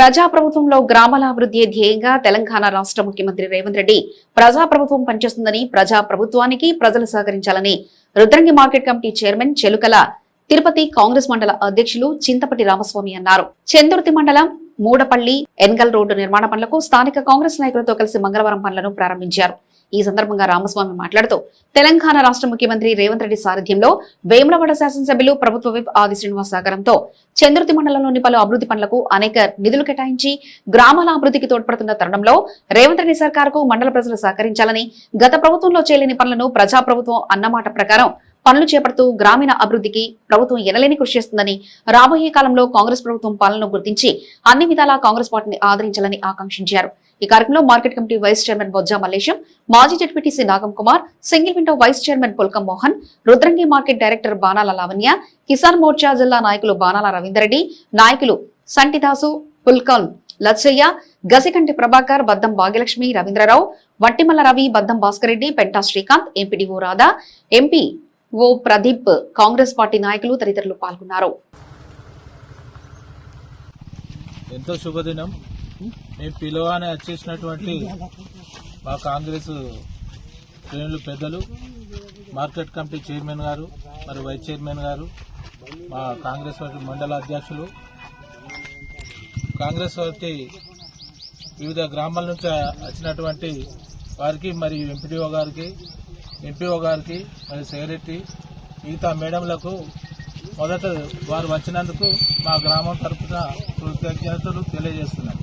ప్రజాప్రభుత్వంలో గ్రామాల అభివృద్ధి ధ్యేయంగా తెలంగాణ రాష్ట్ర ముఖ్యమంత్రి రేవంత్ రెడ్డి ప్రజాప్రభుత్వం పనిచేస్తుందని ప్రజాప్రభుత్వానికి ప్రజలు సహకరించాలని Rudrangi market committee chairman Chelukala Tirupati Congress మండల అధ్యక్షులు చింతపటి రామస్వామి అన్నారు. చందుర్తి మండలం మూడపల్లి ఎన్గల్ రోడ్డు నిర్మాణ పనులకు స్థానిక కాంగ్రెస్ నాయకులతో కలిసి మంగళవారం పనులను ప్రారంభించారు. ఈ సందర్భంగా రామస్వామి మాట్లాడుతూ తెలంగాణ రాష్ట్ర ముఖ్యమంత్రి రేవంత్ రెడ్డి సారథ్యంలో వేములవాడ శాసనసభ్యులు ప్రభుత్వ విప్ ఆది శ్రీనివాస్ సహకారంతో చంద్రుతి మండలంలోని పలు అభివృద్ధి పనులకు అనేక నిధులు కేటాయించి గ్రామాల అభివృద్ధికి తోడ్పడుతున్న తరుణంలో రేవంత్ రెడ్డి సర్కార్కు మండల ప్రజలు సహకరించాలని గత ప్రభుత్వంలో చేయలేని పనులను ప్రజా ప్రభుత్వం అన్నమాట ప్రకారం పనులు చేపడుతూ గ్రామీణ అభివృద్ధికి ప్రభుత్వం ఎనలేని కృషి చేస్తుందని రాబోయే కాలంలో కాంగ్రెస్ ప్రభుత్వం పాలనను గుర్తించి అన్ని విధాలా కాంగ్రెస్ పార్టీని ఆదరించాలని ఆకాంక్షించారు. ఈ కార్యక్రమంలో market committee vice chairman Bojja Mallesham మాజీ ZPTC Nagam Kumar single window vice chairman Pulkam Mohan Rudrangi market director Banala Lavanya Kisan Morcha జిల్లా నాయకులు బాణాల రవీందరెడ్డి నాయకులు Santidasu Pulkam Lachaiah Gasikanti Prabhakar Baddam Bhagyalakshmi Ravindra Rao Vattimalla Ravi Baddam Bhaskar Reddy Penta Srikanth MPDO Radha MPO Pradeep Congress party నాయకులు తదితరులు పాల్గొన్నారు. ఎంతో శుభదినం. మేము పిలువానే వచ్చేసినటువంటి మా కాంగ్రెస్ శ్రేణులు పెద్దలు మార్కెట్ కమిటీ చైర్మన్ గారు మరి వైస్ చైర్మన్ గారు మా కాంగ్రెస్ పార్టీ మండల అధ్యక్షులు. కాంగ్రెస్ పార్టీ వివిధ గ్రామాల నుంచి వచ్చినటువంటి వారికి మరి ఎంపీడీఓ గారికి ఎంపీఓ గారికి మరి సెక్రటరీ మిగతా మేడంలకు మొదట వారు వచ్చినందుకు మా గ్రామం తరఫున కృతజ్ఞతలు తెలియజేస్తున్నాం.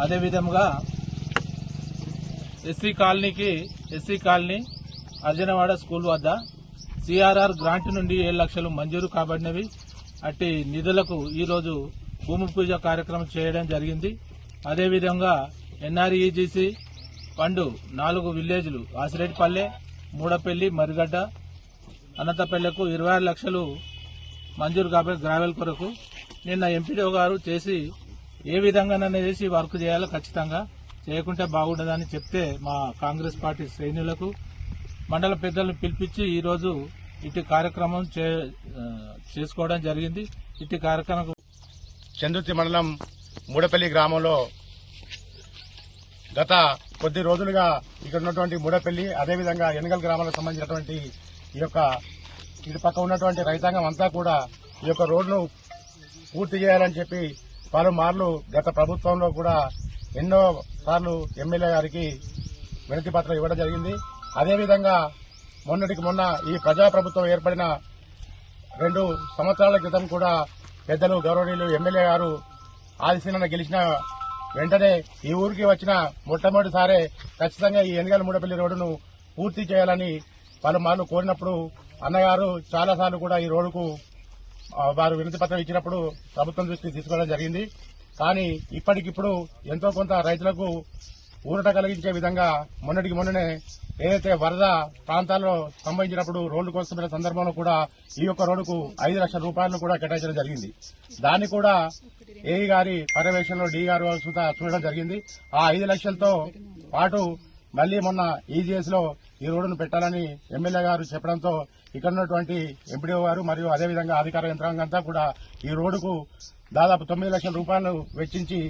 అదేవిధంగా ఎస్సీ కాలనీకి ఎస్సీ కాలనీ అర్జనవాడ స్కూల్ వద్ద సిఆర్ఆర్ గ్రాంట్ నుండి ఏడు లక్షలు మంజూరు కాబడినవి. అట్టి నిధులకు ఈరోజు భూమి పూజ కార్యక్రమం చేయడం జరిగింది. అదేవిధంగా ఎన్ఆర్ఈజీసీ ఫండ్ నాలుగు విలేజ్లు ఆసిరెడ్డిపల్లె మూడపల్లి మరిగడ్డ అనంతపల్లెకు ఇరవై ఆరు లక్షలు మంజూరు కాబట్టి గ్రావెల్ కొరకు నిన్న ఎంపీడీ గారు చేసి ఏ విధంగానైనా చేసి వర్క్ చేయాలో? ఖచ్చితంగా. చేయకుంటే బాగుండదని చెప్తే మా కాంగ్రెస్ పార్టీ శ్రేణులకు మండల పెద్దలను పిలిపించి ఈరోజు ఇటు కార్యక్రమం చే- చేసుకోవడం జరిగింది. ఇటు కార్యక్రమం చంద్రుతి మండలం మూడపల్లి గ్రామంలో గత కొద్ది రోజులుగా ఇక్కడ ఉన్నటువంటి మూడపల్లి అదేవిధంగా ఎనగల్ గ్రామాలకు సంబంధించినటువంటి ఈ యొక్క ఇటు పక్క ఉన్నటువంటి రైతాంగం అంతా కూడా ఈ యొక్క రోడ్ను పూర్తి చేయాలని చెప్పి పలుమార్లు గత ప్రభుత్వంలో కూడా ఎన్నో సార్లు ఎమ్మెల్యే గారికి వినతి పత్రం ఇవ్వడం జరిగింది. అదేవిధంగా మొన్నటికి మొన్న ఈ ప్రజాప్రభుత్వం ఏర్పడిన రెండు సంవత్సరాల క్రితం కూడా పెద్దలు గౌరవనీయులు ఎమ్మెల్యే గారు ఆదిశీలన గెలిచిన వెంటనే ఈ ఊరికి వచ్చిన మొట్టమొదటిసారే ఖచ్చితంగా ఈ ఎనగల మూడపల్లి రోడ్డును పూర్తి చేయాలని పలుమార్లు కోరినప్పుడు అన్నగారు చాలాసార్లు కూడా ఈ రోడ్డుకు వారు వినతి పత్రం ఇచ్చినప్పుడు ప్రభుత్వం దృష్టికి తీసుకోవడం జరిగింది. కానీ ఇప్పటికిప్పుడు ఎంతో కొంత రైతులకు ఊరట కలిగించే విధంగా మొన్నటికి మొన్ననే ఏదైతే వరద ప్రాంతాల్లో సంభవించినప్పుడు రోడ్లు కోసమైన సందర్భంలో కూడా ఈ యొక్క రోడ్డుకు ఐదు లక్షల రూపాయలను కూడా కేటాయించడం జరిగింది. దాన్ని కూడా ఏఈ గారి పర్యవేక్షణలో డి గారు చూడడం జరిగింది. ఆ ఐదు లక్షలతో పాటు మళ్ళీ మొన్న ఈజీఎస్లో ఈ రోడ్డును పెట్టాలని ఎమ్మెల్యే గారు చెప్పడంతో ఇక్కడ ఉన్నటువంటి ఎంపీడీఓ గారు మరియు అదేవిధంగా అధికార యంత్రాంగం అంతా కూడా ఈ రోడ్డుకు దాదాపు తొమ్మిది లక్షల రూపాయలు వెచ్చించి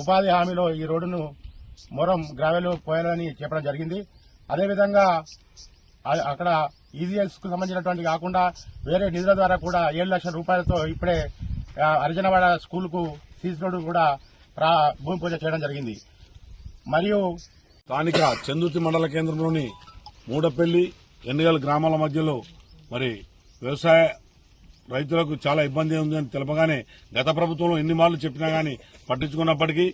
ఉపాధి హామీలో ఈ రోడ్డును మొరం గ్రావెల్ పోయాలని చెప్పడం జరిగింది. అదేవిధంగా అక్కడ ఈజీఎస్కు సంబంధించినటువంటి కాకుండా వేరే నిధుల ద్వారా కూడా ఏడు లక్షల రూపాయలతో ఇప్పుడే అర్జనవాడ స్కూల్కు సీసీ రోడ్డు కూడా భూమి పూజ చేయడం జరిగింది. మరియు స్థానిక చందుర్తి మండల కేంద్రంలోని మూడపల్లి ఎన్నికల గ్రామాల మధ్యలో మరి వ్యవసాయ రైతులకు చాలా ఇబ్బంది ఉందని తెలపగానే గత ప్రభుత్వంలో ఎన్ని మార్లు చెప్పినా కానీ పట్టించుకున్నప్పటికీ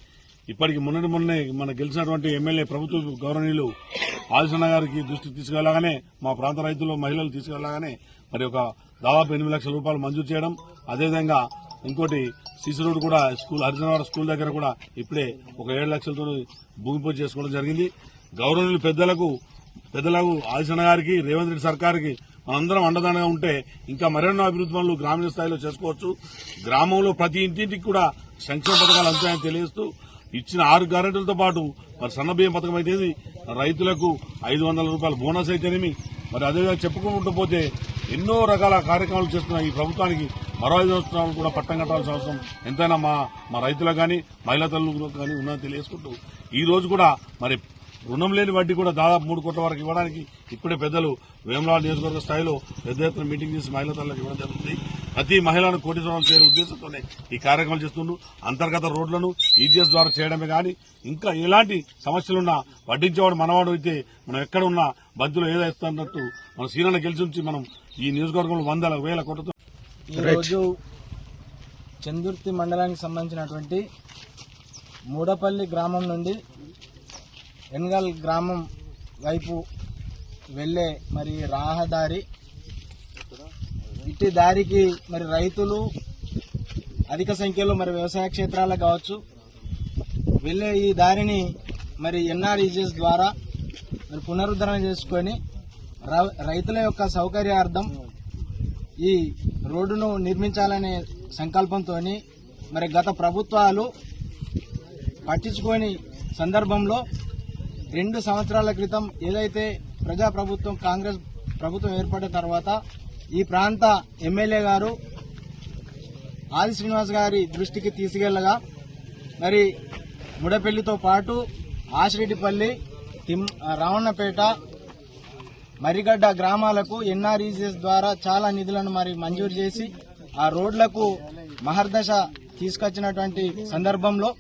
ఇప్పటికి మొన్నటి మొన్నే మన గెలిచినటువంటి ఎమ్మెల్యే ప్రభుత్వ గౌరవనీయులు ఆదిశన్న గారికి దృష్టికి తీసుకెళ్ళగానే మా ప్రాంత రైతులు మహిళలు తీసుకెళ్ళగానే మరి ఒక దాదాపు ఎనిమిది లక్షల రూపాయలు మంజూరు చేయడం అదేవిధంగా ఇంకోటి సిసి రోడ్ కూడా స్కూల్ హరిజనవాడ స్కూల్ దగ్గర కూడా ఇప్పుడే ఒక ఏడు లక్షలతో భూమి పూజ చేసుకోవడం జరిగింది. గౌరవనీయులు పెద్దలకు పెద్దలకు ఆదిశన్న గారికి రేవంత్ రెడ్డి సర్కార్కి అందరం అండదండగా ఉంటే ఇంకా మరెన్నో అభివృద్ధి పనులు గ్రామీణ స్థాయిలో చేసుకోవచ్చు. గ్రామంలో ప్రతి ఇంటింటికి కూడా సంక్షేమ పథకాలు అందుతాయని తెలియజేస్తూ ఇచ్చిన ఆరు గ్యారెంటీలతో పాటు మరి సన్న బియ్యం పథకం అయితే రైతులకు ఐదు వందల రూపాయల బోనస్ అయితేనేమి? మరి అదేవిధంగా చెప్పుకుంటూ పోతే ఎన్నో రకాల కార్యక్రమాలు చేస్తున్న ఈ ప్రభుత్వానికి మరో ఐదు సంవత్సరాలు కూడా పట్టం కట్టాల్సిన అవసరం ఎంతైనా మా మా రైతులకు కానీ మహిళా తల్లులకు కానీ ఉన్నది తెలియజేసుకుంటూ ఈ రోజు కూడా మరి రుణం లేని వడ్డీ కూడా దాదాపు మూడు కోట్ల వరకు ఇవ్వడానికి ఇప్పుడే పెద్దలు వేమలాడ నియోజకవర్గ స్థాయిలో పెద్ద ఎత్తున మీటింగ్ చేసి మహిళా తల్లకు ఇవ్వడం జరుగుతుంది. ప్రతి మహిళను కోటి రూపాయలు చేరే ఉద్దేశంతోనే ఈ కార్యక్రమాలు చేస్తుండ్రు. అంతర్గత రోడ్లను ఈజీఎస్ ద్వారా చేయడమే కానీ ఇంకా ఎలాంటి సమస్యలున్నా వడ్డించేవాడు మనవాడు అయితే మనం ఎక్కడ ఉన్నా ఏదో ఏదైస్తున్నట్టు మన సీనన్న గెలిచి ఉంచి మనం ఈ నియోజకవర్గంలో వందల వేల కోట్లతో ఈరోజు చందుర్తి మండలానికి సంబంధించినటువంటి మూడపల్లి గ్రామం నుండి ఎన్గల్ గ్రామం వైపు వెళ్ళే మరి రహదారి. ఇట్టి దారికి మరి రైతులు అధిక సంఖ్యలో మరి వ్యవసాయ క్షేత్రాలకు కావచ్చు. వెళ్ళే ఈ దారిని మరి ఎన్ఆర్ఈజెస్ ద్వారా మరి పునరుద్ధరణ చేసుకొని రైతుల యొక్క సౌకర్యార్థం ఈ రోడ్డును నిర్మించాలనే సంకల్పంతో మరి గత ప్రభుత్వాలు పట్టించుకొని సందర్భంలో రెండు సంవత్సరాల క్రితం ఏదైతే ప్రజాప్రభుత్వం కాంగ్రెస్ ప్రభుత్వం ఏర్పడిన తర్వాత ఈ ప్రాంత ఎమ్మెల్యే గారు ఆది శ్రీనివాస్ గారి దృష్టికి తీసుకెళ్ళగా మరి ముడపల్లితో పాటు ఆసిరెడ్డిపల్లి తిమ్ రావణపేట మరిగడ్డ గ్రామాలకు ఎన్ఆర్ఈజీఎస్ ద్వారా చాలా నిధులను మరి మంజూరు చేసి ఆ రోడ్లకు మహర్దశ తీసుకొచ్చినటువంటి సందర్భంలో